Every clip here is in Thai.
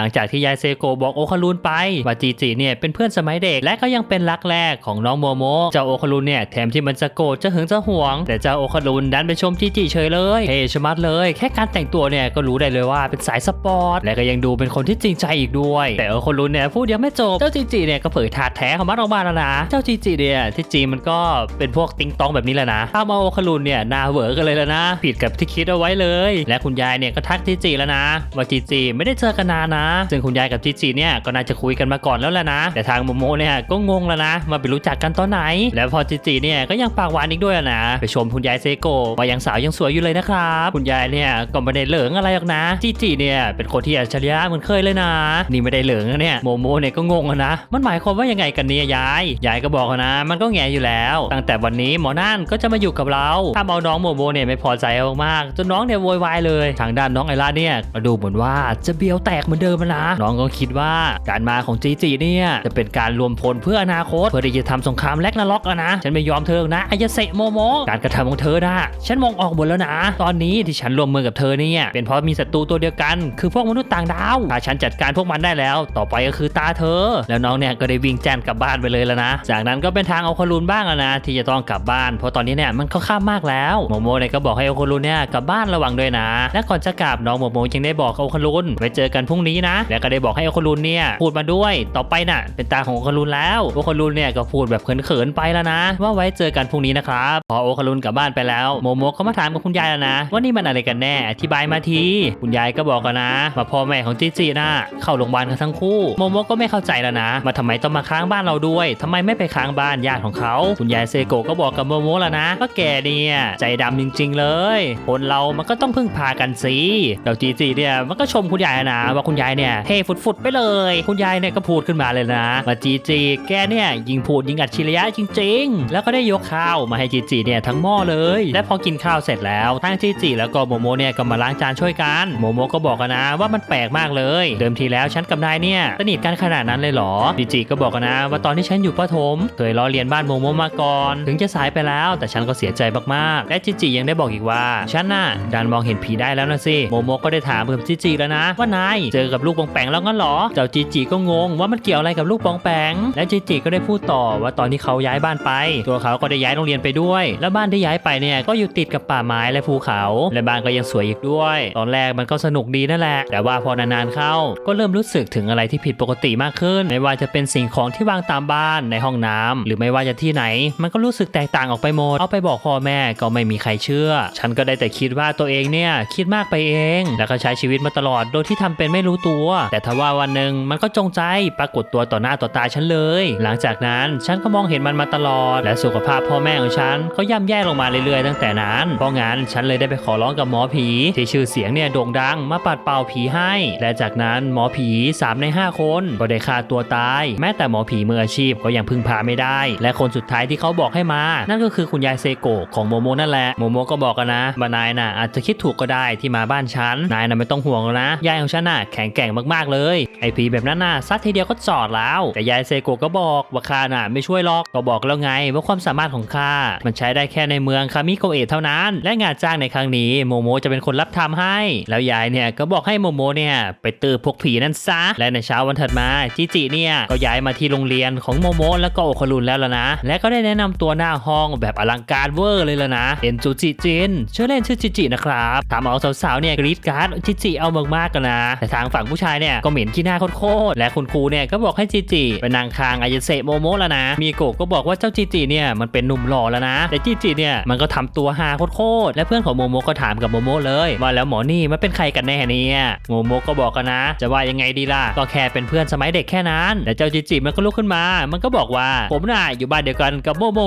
หลังจากที่ยายเซโกบอกโอคารุนไปว่าจีจีเนี่ยเป็นเพื่อนสมัยเด็กและก็ยังเป็นรักแรกของน้องโมโมเจ้าโอคารุนเนี่ยแถมที่มันจะโกรธจะหึงจะหวง แต่เจ้าโอคารุนดันไปชมจีจีเฉยเลยเฮ้ชมัดเลย แค่การแต่งตัวเนี่ยก็รู้ได้เลยว่าเป็นสายสปอร์ตและก็ยังดูเป็นคนที่จริงใจอีกด้วย แต่โอคารุนเนี่ยพูดยังไม่จบเจ้าจีจีเนี่ยก็เผยถาดแท้ของมันออกมาแล้วนะเจ้าจีจีเนี่ยที่จริงมันก็เป็นพวกติงตองแบบนี้แหละนะถ้ามาโอคารุนเนี่ยหนาเวอกันเลยแล้วนะ ผิดกับที่คิดเอาไว้เลย และคุณยายเนี่ยก็ทักจีจีแล้วนะว่าจีจีไม่ได้เจอกันนานนะซึ่งคุณยายกับจีจีเนี่ยก็น่าจะคุยกันมาก่อนแล้วแหละนะ แต่ทางโมโมเนี่ยก็งงแล้วนะมาไปรู้จักกันตอนไหน แล้วพอจีจีเนี่ยก็ยังปากหวานอีกด้วยนะ ไปชมคุณยายเซโกะว่ายังสาวยังสวยอยู่เลยนะครับคุณยายเนี่ยก็ไม่ได้เหลิงอะไรหรอกนะจีจีเนี่ยเป็นคนที่อัจฉริยะเหมือนเคยเลยนะ นี่ไม่ได้เหลิงนะเนี่ยโมโมเนี่ยก็งงนะ มันหมายความว่ายังไงกันเนี่ยยายยายก็บอกนะ มันก็แง่อยู่แล้ว ตั้งแต่วันนี้หมอนั่นก็จะมาอยู่กับเราถ้าเอาน้องโมโมเนี่ยไม่พอใจมากๆจนน้องเนี่ยโวยวายเลย ทางด้านน้องไอร่าเนี่ยดูเหมือนว่าจะเบียวแตกเหมือนเดิมอะนะน้องก็คิดว่าการมาของจีจีเนี่ยจะเป็นการรวมพลเพื่ออนาคตเพื่อที่จะทำสงครามแลกนาล็อกอะนะ ฉันไม่ยอมเธอนะไอายาเซะโมโมการกระทำของเธอนะฉันมองออกหมดแล้วนะ ตอนนี้ที่ฉันรวมมือกับเธอเนี่ยเป็นเพราะมีศัตรูตัวเดียวกัน คือพวกมนุษย์ต่างดาวถ้าฉันจัดการพวกมันได้แล้ว ต่อไปก็คือตาเธอ แล้วน้องเนี่ยก็ได้วิ่งแจ้นกลับบ้านไปเลยแล้วนะ จากนั้นก็เป็นทางเอาคารุนบ้างอะนะที่จะต้องกลับบ้าน เพราะตอนนี้เนี่ยมันก็ข้ามมากแล้วโมโมเนี่ยก็บอกให้โอาคารุนเนี่ยกลับบ้านระวังด้วยนะ และก่อนจะกลับน้องโมโมยังได้บอกกับโอคารุนไว้เจอกันพรุ่งนี้นะแล้วก็ได้บอกให้โอคารุนเนี่ยพูดมาด้วย ต่อไปน่ะ เป็นตาของโอคารุนแล้วโอคารุนเนี่ยก็พูดแบบเขินๆไปแล้วนะ ว่าไว้เจอกันพรุ่งนี้นะครับพอโอคารุนกลับบ้านไปแล้วโมโมก็มาถามกับคุณยายแล้วนะ ว่านี่มันอะไรกันแน่อธิบายมาทีคุณยายก็บอกกันนะว่าพ่อแม่ของจิจิน่ะเข้าโรงพยาบาลกันทั้งคู่โมโมก็ไม่เข้าใจแล้วนะ มาทำไมต้องมาค้างบ้านเราด้วยทำไมไม่ไปค้างบ้านญาติของเขาคุณยายเซโกะก็บอกกับโมโมแล้วนะว่าแกเนี่ยใจดำจริง ๆ เลย คนเรามันก็ต้องพึ่งพากันสิเดี๋ยวจีจีเนี่ยมันก็ชมคุณยายนะว่าคุณยายเนี่ยเท่ฟุดๆไปเลย คุณยายเนี่ยก็พูดขึ้นมาเลยนะว่าจีจีแกเนี่ยยิงพูดยิงอัจฉริยะจริง ๆ แล้วก็ได้ยกข้าวมาให้จีจีเนี่ยทั้งหม้อเลย และพอกินข้าวเสร็จแล้วทั้งจีจีแล้วก็โมโมเนี่ยก็มาล้างจานช่วยกันโมโมก็บอกกันนะว่ามันแปลกมากเลย เดิมทีแล้วฉันกับนายเนี่ยสนิทกันขนาดนั้นเลยเหรอจีจีก็บอกกันนะว่าตอนที่ฉันอยู่ประถมเคยล้อเลียนบ้านโมโมมาก่อน ถึงจะสายไปแล้ว แต่ฉันก็เสียใจมากๆ และจิจิยังได้บอกอีกว่าฉันน่ะดันมองเห็นผีได้แล้วนะสิโมโมก็ได้ถามเพิ่มจิจิแล้วนะว่านายเจอกับลูกูกปองแปงแล้วงั้นเหรอ เจ้าจิจิก็งงว่ามันเกี่ยวอะไรกับลูกปองแปง และจิจิก็ได้พูดต่อว่าตอนที่เขาย้ายบ้านไป ตัวเขาก็ได้ย้ายโรงเรียนไปด้วย และบ้านที่ย้ายไปเนี่ยก็อยู่ติดกับป่าไม้และภูเขา และบ้านก็ยังสวยอีกด้วย ตอนแรกมันก็สนุกดีนั่นแหละ แต่ว่าพอนานๆเข้า ก็เริ่มรู้สึกถึงอะไรที่ผิดปกติมากขึ้น ไม่ว่าจะเป็นสิ่งของที่วางตามบ้านในห้องน้ำหรือไม่ว่าจะที่ไหน มันก็รู้สึกแตกต่างออกไปหมดเอาไปบอกพ่อแม่ก็ไม่มีใครเชื่อ ฉันก็ได้แต่คิดว่าตัวเองเนี่ยคิดมากไปเอง แล้วก็ใช้ชีวิตมาตลอดโดยที่ทำเป็นไม่รู้ตัวแต่ทว่าวันหนึ่งมันก็จงใจปรากฏตัวต่อหน้าต่อตาฉันเลย หลังจากนั้นฉันก็มองเห็นมันมาตลอด และสุขภาพพ่อแม่ของฉันก็ย่ำแย่ลงมาเรื่อยๆ ตั้งแต่นั้น เพราะงั้นฉันเลยได้ไปขอร้องกับหมอผีที่ชื่อเสียงเนี่ยโด่งดังมาปัดเป่าผีให้ และจากนั้นหมอผี 3 ใน 5 คนก็ได้ฆ่าตัวตาย แม้แต่หมอผีมืออาชีพก็ยังพึ่งพาไม่ได้ และคนสุดท้ายที่เขาบอกให้มา นั่นก็คือคุณยายเซโกะของโมโมนั่นแหละโมโมก็บอกกันนะว่านายน่ะอาจจะคิดถูกก็ได้ที่มาบ้านฉันนายน่ะไม่ต้องห่วงแล้วนะยายของฉันน่ะแข็งแกร่งมากๆเลยไอผีแบบนั้นน่ะซัดทีเดียวก็จอดแล้ว แต่ยายเซโกะก็บอกว่าข้าน่ะไม่ช่วยหรอกก็บอกแล้วไงว่าความสามารถของข้ามันใช้ได้แค่ในเมืองคามิโกเอะเท่านั้น และงานจ้างในครั้งนี้โมโมจะเป็นคนรับทำให้ แล้วยายเนี่ยก็บอกให้โมโมเนี่ยไปตืบพวกผีนั่นซะและในเช้าวันถัดมาจิจิเนี่ยก็ย้ายมาที่โรงเรียนของโมโมแล้วก็โอคารุนแล้วล่ะนะ และก็ได้แนะนำตัวหน้าห้องแบบอลังการเวอร์เลยล่ะนะเอ็นจูจิจินชื่อเล่นชื่อจิจินะครับทำเอาสาวๆเนี่ยกรี๊ดการ์ดจิจิเอามากๆกันนะแต่ทางฝั่งผู้ชายเนี่ยก็เหม็นขี้หน้าโคตรและคุณครูเนี่ยก็บอกให้จิจิไปนั่งคางอายเซโมโมแล้วนะมีโกะก็บอกว่าเจ้าจิจิเนี่ยมันเป็นหนุ่มหล่อแล้วนะ แต่จิจิเนี่ยมันก็ทำตัวฮาโคตรและเพื่อนของโมโมก็ถามกับโมโมเลยว่าแล้วหมอนี่มันเป็นใครกันแน่เนี่ยโมโมก็บอกกันนะ จะว่ายังไงดีล่ะก็แค่เป็นเพื่อนสมัยเด็กแค่นั้นแต่เจ้าจิจิมันก็ลุกขึ้นมา มันก็บอกว่าผมน่ะอยู่บ้านเดียวกันกับโมโม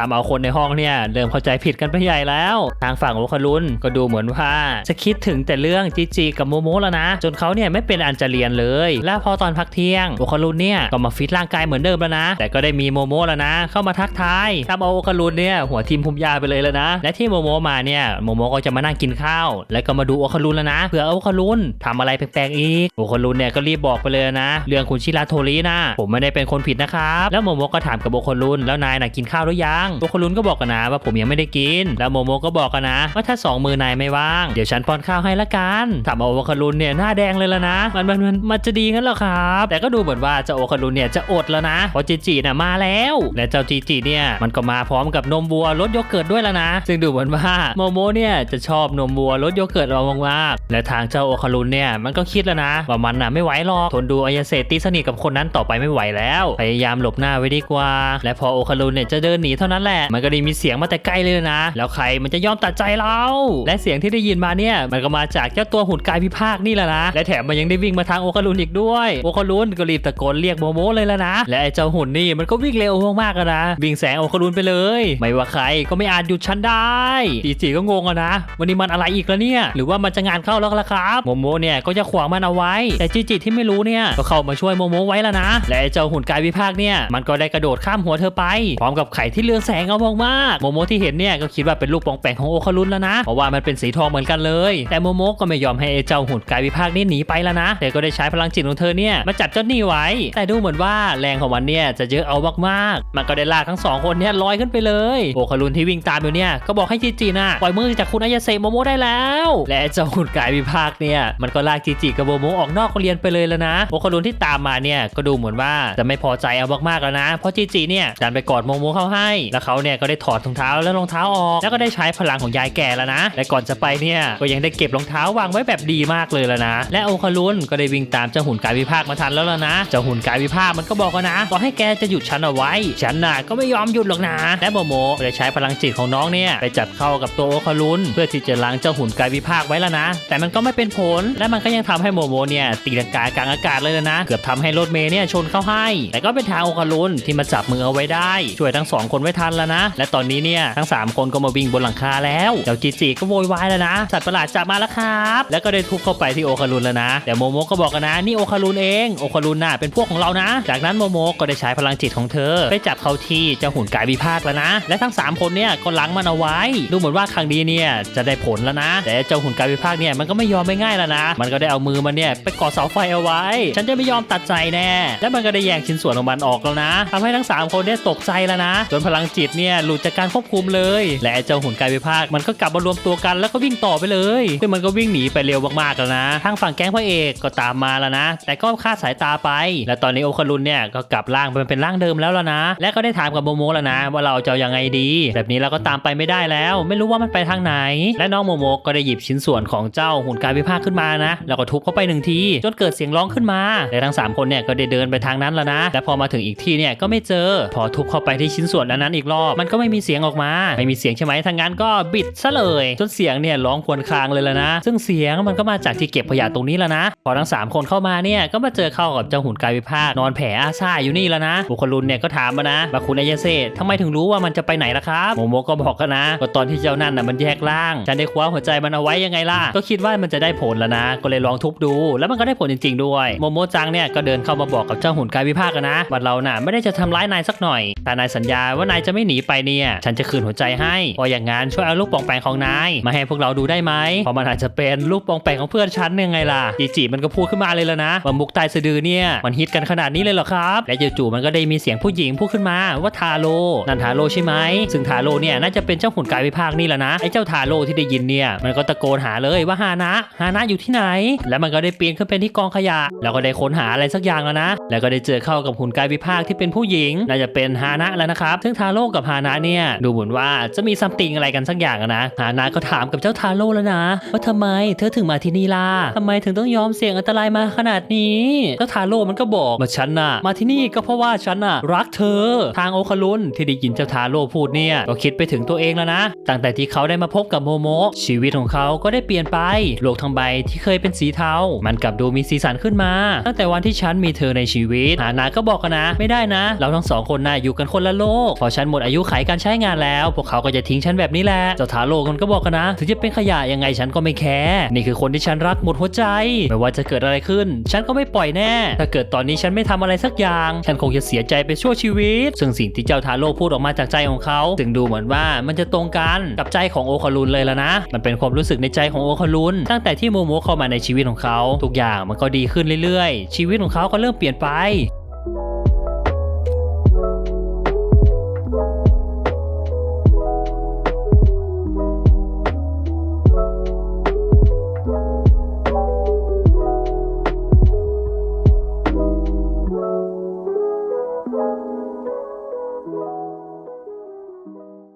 ทำเอาคนในห้องเนี่ยเริ่มเข้าใจผิดกันไปใหญ่แล้ว ทางฝั่งโอคารุนก็ดูเหมือนว่าจะคิดถึงแต่เรื่องจิจิกับโมโมแล้วนะ จนเขาเนี่ยไม่เป็นอันจะเรียนเลย และพอตอนพักเที่ยงโอคารุนเนี่ยก็มาฟิตร่างกายเหมือนเดิมแล้วนะ แต่ก็ได้มีโมโมแล้วนะ เข้ามาทักทายทำเอาโอคารุนเนี่ยหัวทิมพุมยาไปเลยแล้วนะ และที่โมโมมาเนี่ยโมโมก็จะมานั่งกินข้าว แล้วก็มาดูโอคารุนแล้วนะเผื่อโอคารุนทำอะไรแปลกๆอีกโอคารุนเนี่ยก็รีบบอกไปเลยนะ เรื่องคุณชิราโทรินะผมไม่ได้เป็นคนผิดนะครับแล้วโมโมก็ถามกับโอคารุนแล้วนายน่ะกินข้าวหรือยังโอคารุนก็บอกกันนะว่าผมยังไม่ได้กิน แล้วโมโมก็บอกกันนะว่าถ้าสองมือนายไม่ว่าง เดี๋ยวฉันป้อนข้าวให้ละกันทำเอาโอคารุนเนี่ยหน้าแดงเลยล้วนะมันมันมันมันจะดีงั้นเหรอครับ แต่ก็ดูเหมือนว่าเจ้าโอคารุนเนี่ยจะอดแล้วนะเพราะจีจีน่ะมาแล้ว และเจ้าจีจีเนี่ยมันก็มาพร้อมกับนมวัวรสโยเกิร์ตด้วยแล้วนะ ซึ่งดูเหมือนว่าโมโมเนี่ยจะชอบนมวัวรสโยเกิร์ตเรามากๆและทางเจ้าโอคารุนเนี่ยมันก็คิดแล้วนะว่ามันน่ะไม่ไหวหรอกทนดูอายาเซตีสนิทกับคนนั้นต่อไปไม่ไหวแล้ว พยายามหลบหน้าไว้ดีกว่า และพอโอคารุนเนี่ยจะเดินหนีเท่านั้นแหละมันก็ได้มีเสียงมาแต่ไกล้เลยนะ แล้วใครมันจะยอมตัดใจเรา และเสียงที่ได้ยินมาเนี่ยมันก็มาจากเจ้าตัวหุ่นกายพิภาคนี่แหละนะและแถมมันยังได้วิ่งมาทางโอคารุนอีกด้วย โอคารุนก็รีบตะโกนเรียกโมโมเลยแล้วนะ และไอ้เจ้าหุ่นนี่มันก็วิ่งเร็วมากๆอะนะ วิ่งแสงโอคารุนไปเลย ไม่ว่าใครก็ไม่อาจหยุดฉันได้จีจีก็งงอะนะ วันนี้มันอะไรอีกแล้วเนี่ย หรือว่ามันจะงานเข้าแล้วล่ะครับ โมโมเนี่ยก็จะขวางมันเอาไว้ แต่จีจีที่ไม่รู้เนี่ยก็เข้ามาช่วยโมโมไว้แล้วนะ และไอ้เจ้าหุ่นกายวิภาคเนี่ยมันก็ได้กระโดดข้ามหัวเธอไป พร้อมกับไข่ที่เรืองแสงเอามากๆโมโมที่เห็นเนี่ยก็คิดว่าเป็นลูกปองแปงของโอคารุนแล้วนะ เพราะว่ามันเป็นสีทองเหมือนกันเลย แต่โมโมก็ไม่ยอมให้ไอ้เจ้าหุ่นกายวิภาคนี่หนีไปแล้วนะเธอก็ได้ใช้พลังจิตของเธอเนี่ยมาจับเจ้านี่ไว้ แต่ดูเหมือนว่าแรงของมันเนี่ยจะเยอะเอามากๆ มันก็ได้ลากทั้งสองคนเนี่ยลอยขึ้นไปเลยโอคารุนที่วิ่งตามอยู่เนี่ยก็บอกให้จีจีน่ะปล่อยมือจากคุณอายาเซโมโมได้แล้ว และเจ้าหุ่นกายวิภาคเนี่ยมันก็ลากจีจีกับโมโมออกนอกโรงเรียนไปเลยแล้วนะโอคารุนที่ตามมาเนี่ยก็ดูเหมือนว่าจะไม่พอใจเอามากๆแล้วนะ เพราะจีจีเนี่ยดันไปกอดโมโมเข้าให้ แล้วเขาเนี่ยก็ได้ถอดรองเท้าและรองเท้าออก แล้วก็ได้ใช้พลังของยายแก่แล้วนะ และก่อนจะไปเนี่ยก็ยังได้เก็บรองเท้าวางไว้แบบดีมากเลยแล้วนะ และโอคารุนก็ได้วิ่งตามเจ้าหุ่นกายวิภาคมาทันแล้วล้วนะ เจ้าหุ่นกายวิภาคมันก็บอกว่านะ ต่อให้แกจะหยุดฉันเอาไว้ ฉันน่ะก็ไม่ยอมหยุดหรอกนะ และโมโมได้ใช้พลังจิตของน้องเนี่ยไปจับเข้ากับตัวโอคารุนเพื่อที่จะล้างเจ้าหุ่นกายวิภาคไว้แล้วนะ แต่มันก็ไม่เป็นผล และมันก็ยังทำให้โมโมเนี่ยตีลังกากลางอากาศเลยนะ เกือบทำให้รถเมย์เนี่ยชนเข้าให้ แต่ก็เป็นทางโอคารุนที่มาจับมือเอาไว้ได้ ช่วยทั้งสองคนไว้ทันแล้วนะ และตอนนี้เนี่ยทั้งสามคนก็มาวิ่งบนหลังคาแล้ว เจ้าจีจีก็โวยวายแล้วนะ สัตว์ประหลาดจับมาแล้วครับ แล้วก็ได้ทุบเข้าไปที่โอคารุนแล้วนะ แต่โมโมก็บอกกันนะนี่โอคารุนเองโอคารุนน่ะเป็นพวกของเรานะ จากนั้นโมโมก็ได้ใช้พลังจิตของเธอ ไปจับเขาที่เจ้าหุ่นกายวิภาคแล้วนะ และทั้งสามคนเนี่ยก็ล้างมันเอาไว้ ดูเหมือนว่าครั้งนี้เนี่ยจะได้ผลแล้วนะ แต่เจ้าหุ่นกายวิภาคเนี่ยมันก็ไม่ยอมไม่ง่ายแล้วนะ มันก็ได้เอามือมันเนี่ยไปกาะเสาไฟเอาไว้ ฉันจะไม่ยอมตัดใจแน่ และมันก็ได้แย่งชิ้นส่วนของมันออกแล้วนะทำให้ทั้งสามคนเนี่ยตกใจแล้วนะ จนพลังจิตเนี่ยหลุดจากการควบคุมเลย และเจ้าหุ่นกายวิภาคมันก็กลับมารวมตัวกันแล้วก็วิ่งต่อไปเลยซึ่งมันก็วิ่งหนีไปเร็วมากๆแล้วนะทางฝั่งแก๊งพระเอกก็ตามมาแล้วนะ แต่ก็คาดสายตาไป และตอนนี้โอคารุนเนี่ยก็กลับร่างไปเป็นร่างเดิมแล้วแล้วนะ และก็ได้ถามกับโมโมแล้วนะ ว่าเราจะยังไงดี แบบนี้เราก็ตามไปไม่ได้แล้ว ไม่รู้ว่ามันไปทางไหน และน้องโมโมก็ได้หยิบชิ้นส่วนของเจ้าหุ่นกายวิภาคขึ้นมานะ แล้วก็ทุบเข้าไปหนึ่งทีจนเกิดเสียงร้องขึ้นมาและทั้งสามคนเนี่ยก็ได้เดินไปทางนั้นแล้วนะแต่พอมาถึงอีกที่เนี่ยก็ไม่เจอ พอทุบเข้าไปที่ชิ้นส่วนนั้นอีกรอบมันก็ไม่มีเสียงออกมา ไม่มีเสียงใช่ไหมทางนั้นก็บิดซะเลยจนเสียงเนี่ยร้องควญครางเลยแล้วนะ ซึ่งเสียงมันก็มาจากที่เก็บขยะตรงนี้แล้วนะพอทั้งสามคนเข้ามาเนี่ยก็มาเจอเข้ากับเจ้าหุ่นกายวิภาคนอนแผ่อาซ่าอยู่นี่แล้วนะบุคคลุนเนี่ยก็ถามมานะว่าคุณอายเซ่ทำไมถึงรู้ว่ามันจะไปไหนล่ะครับโมโมก็บอกกันนะก็ตอนที่เจ้านั่นน่ะมันแยกร่าง ฉันได้คว้าหัวใจมันเอาไว้ยังไงล่ะ ก็คิดว่ามันจะได้ผลแล้วนะ ก็เลยลองทุบดู แล้วมันก็ได้ผลจริง ๆ ด้วย โมโมจังเนี่ยก็เดินเข้ามาบอกกับเจ้าหุ่นกายวิภาคกันะว่าเราน่ะไม่ได้จะทำร้ายนายสักหน่อย แต่นายสัญญาว่านายจะไม่หนีไปเนี่ย ฉันจะคืนหัวใจให้พราะอย่างงั้นช่วยเอาลูกปองแปงของนายมาให้พวกเราดูได้ไหมเพราะมันอาจจะเป็นลูกปองแปงของเพื่อนฉันยังไงล่ะจจีมันก็พูดขึ้นมาเลยแล้วนะว่ามุกใตายสะดือเนี่ยมันฮิตกันขนาดนี้เลยเหรอครับ และจู่ๆมันก็ได้มีเสียงผู้หญิงพูดขึ้นมาว่าทาโร่นั่นทาโร่ใช่ไหมซึ่งทาโร่เนี่ยน่าจะเป็นเจ้าหุ่นกายวิภาคนี่แหละนะไอ้เจ้าทาโร่ที่ได้ยินเนี่ยมันก็ตะโกนหาเลยว่าฮานะฮานะอยู่ที่ไหน แล้วมันก็ได้ปีนขึ้นไปที่กองขยะ แล้วก็ได้ค้นหาอะไรสักอย่างแล้วนะ แล้วก็ได้เจอเข้ากับหุ่นกายวิภาคที่เป็นผู้หญิงน่าจะเป็นฮานะแล้วนะครับซึ่งทาโร่กับฮานะเนี่ยดูเหมือนว่าจะมีซัมติงอะไรกันสักอย่างนะฮานะก็ถามกับเจ้าทาโร่แล้วนะ ว่าทำไมเธอถึงมาที่นี่ล่ะทำไมถึงต้องยอมเสี่ยงอันตรายมาขนาดนี้เจ้าทาโร่มันก็บอกว่าฉันน่ะ มาที่นี่ก็เพราะว่าฉันน่ะ รักเธอ ทางโอคารุนที่ได้ยินเจ้าทาโร่พูดเนี่ย ก็คิดไปถึงตัวเองแล้วนะ ตั้งแต่ที่เขาได้มาพบกับโมโมะชีวิตของเขาก็ได้เปลี่ยนไป โลกทั้งใบที่เคยเป็นสีเทา มันกลับดูมีสีสันขึ้นมา ตั้งแต่วันที่ฉันมีเธอในชีวิตฮานาก็บอกกันนะ ไม่ได้นะ เราทั้งสองคนน่ะอยู่กันคนละโลก พอฉันหมดอายุไขการใช้งานแล้ว พวกเขาก็จะทิ้งฉันแบบนี้แหละ เจ้าทาโร่มันก็บอกกันนะ ถึงจะเป็นขยะยังไงฉันก็ไม่แคร์ นี่คือคนที่ฉันรักหมดหัวใจไม่ว่าจะเกิดอะไรขึ้น ฉันก็ไม่ปล่อยแน่ ถ้าเกิดตอนนี้ฉันไม่ทำอะไรสักอย่าง ฉันคงจะเสียใจไปชั่วชีวิต ซึ่งสิ่งที่เจ้าทาโร่พูดออกมาจากใจของเขาถึงดูเหมือนว่ามันจะตรงกันกับใจของโอคารุนเลยแล้วนะ มันเป็นความรู้สึกในใจของโอคารุนตั้งแต่ที่โมโมเข้ามาในชีวิตของเขา ทุกอย่างมันก็ดีขึ้นเรื่อยๆ ชีวิตของเขาก็เริ่มเปลี่ยนไป